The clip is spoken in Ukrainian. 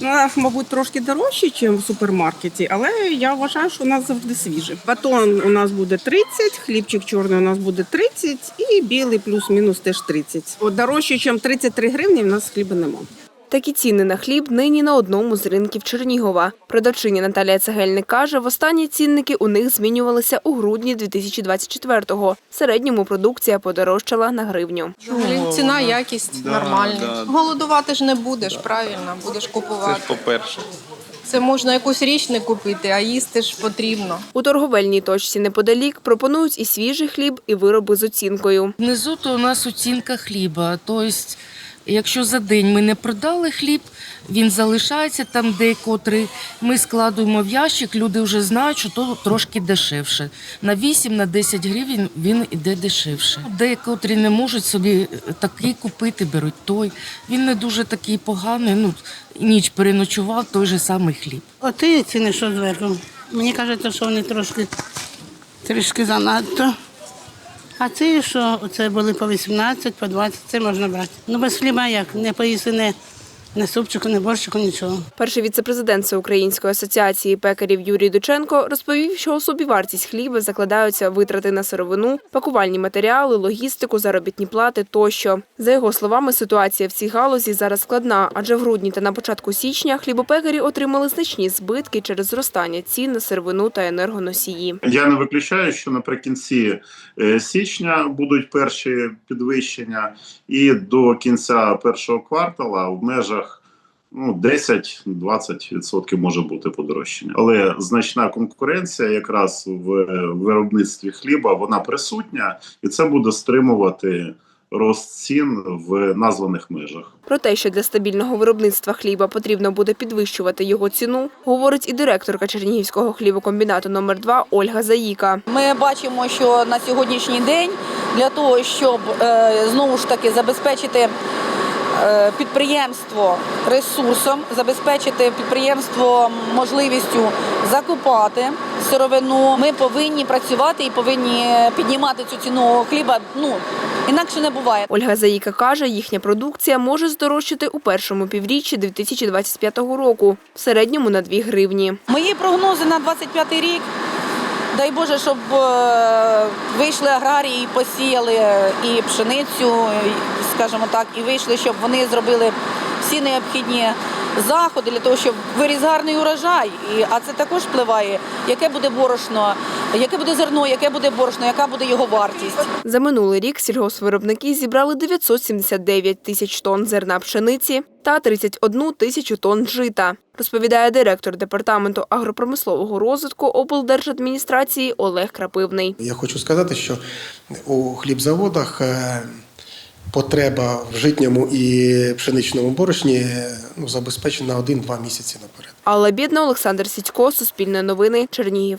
Ну, вона, мабуть, трошки дорожче, ніж в супермаркеті, але я вважаю, що у нас завжди свіже. Батон у нас буде 30, хлібчик чорний у нас буде 30 і білий плюс-мінус теж 30. От дорожче, ніж 33 гривні, в нас хліба немає. Такі ціни на хліб нині на одному з ринків Чернігова. Продавчиня Наталія Цегельник каже, востанні цінники у них змінювалися у грудні 2024-го. В середньому продукція подорожчала на гривню. Ціна, якість Да, да. Голодувати ж не будеш, правильно, будеш Це купувати. по-перше. Це можна якусь річ не купити, а їсти ж потрібно. У торговельній точці неподалік пропонують і свіжий хліб, і вироби з оцінкою. Внизу то у нас оцінка хліба. Тобто, якщо за день ми не продали хліб, він залишається там декотрий. Ми складуємо в ящик, люди вже знають, що то трошки дешевше. На 8 на 10 гривень він іде дешевше. Декотрі не можуть собі такий купити, беруть той. Він не дуже такий поганий. Ну, ніч переночував той же самий хліб. Оті ціни, що зверху. Мені кажеться, що вони трошки трішки занадто. А ці, що це були по 18, по 20, це можна брати. Ну без хліба як, не поїсти не, не супчику, не борщику, нічого. Перший віцепрезидент Всеукраїнської асоціації пекарів Юрій Дученко розповів, що у собівартість хліба закладаються витрати на сировину, пакувальні матеріали, логістику, заробітні плати тощо. За його словами, ситуація в цій галузі зараз складна, адже в грудні та на початку січня хлібопекарі отримали значні збитки через зростання цін на сировину та енергоносії. Я не виключаю, що наприкінці е, січня будуть перші підвищення, і до кінця першого квартала в межах ну, 10-20% може бути подорожчання. Але значна конкуренція якраз в виробництві хліба вона присутня, і це буде стримувати рост цін в названих межах. Про те, що для стабільного виробництва хліба потрібно буде підвищувати його ціну, говорить і директорка Чернігівського хлібокомбінату номер 2 Ольга Заїка. Ми бачимо, що на сьогоднішній день для того, щоб е, знову ж таки забезпечити підприємство ресурсом, забезпечити підприємство можливістю закупати сировину, ми повинні працювати і повинні піднімати цю ціну хліба. Ну інакше не буває. Ольга Заїка каже, їхня продукція може здорожчати у першому півріччі 2025 року, в середньому на 2 гривні. Мої прогнози на 25 рік. Дай Боже, щоб е, вийшли аграрії посіяли і пшеницю, і, скажімо так, і вийшли, щоб вони зробили всі необхідні заходи для того, щоб виріс гарний урожай. І, а це також впливає, яке буде борошно, яке буде зерно, яке буде борошно, яка буде його вартість. За минулий рік сільгоспвиробники зібрали 979 тисяч тонн зерна пшениці та 31 тисячу тонн жита, розповідає директор департаменту агропромислового розвитку облдержадміністрації Олег Крапивний. Я хочу сказати, що у хлібзаводах е, потреба в житньому і пшеничному борошні ну, забезпечена 1-2 місяці наперед. Алла Бідна, Олександр Сідько, Суспільне новини, Чернігів.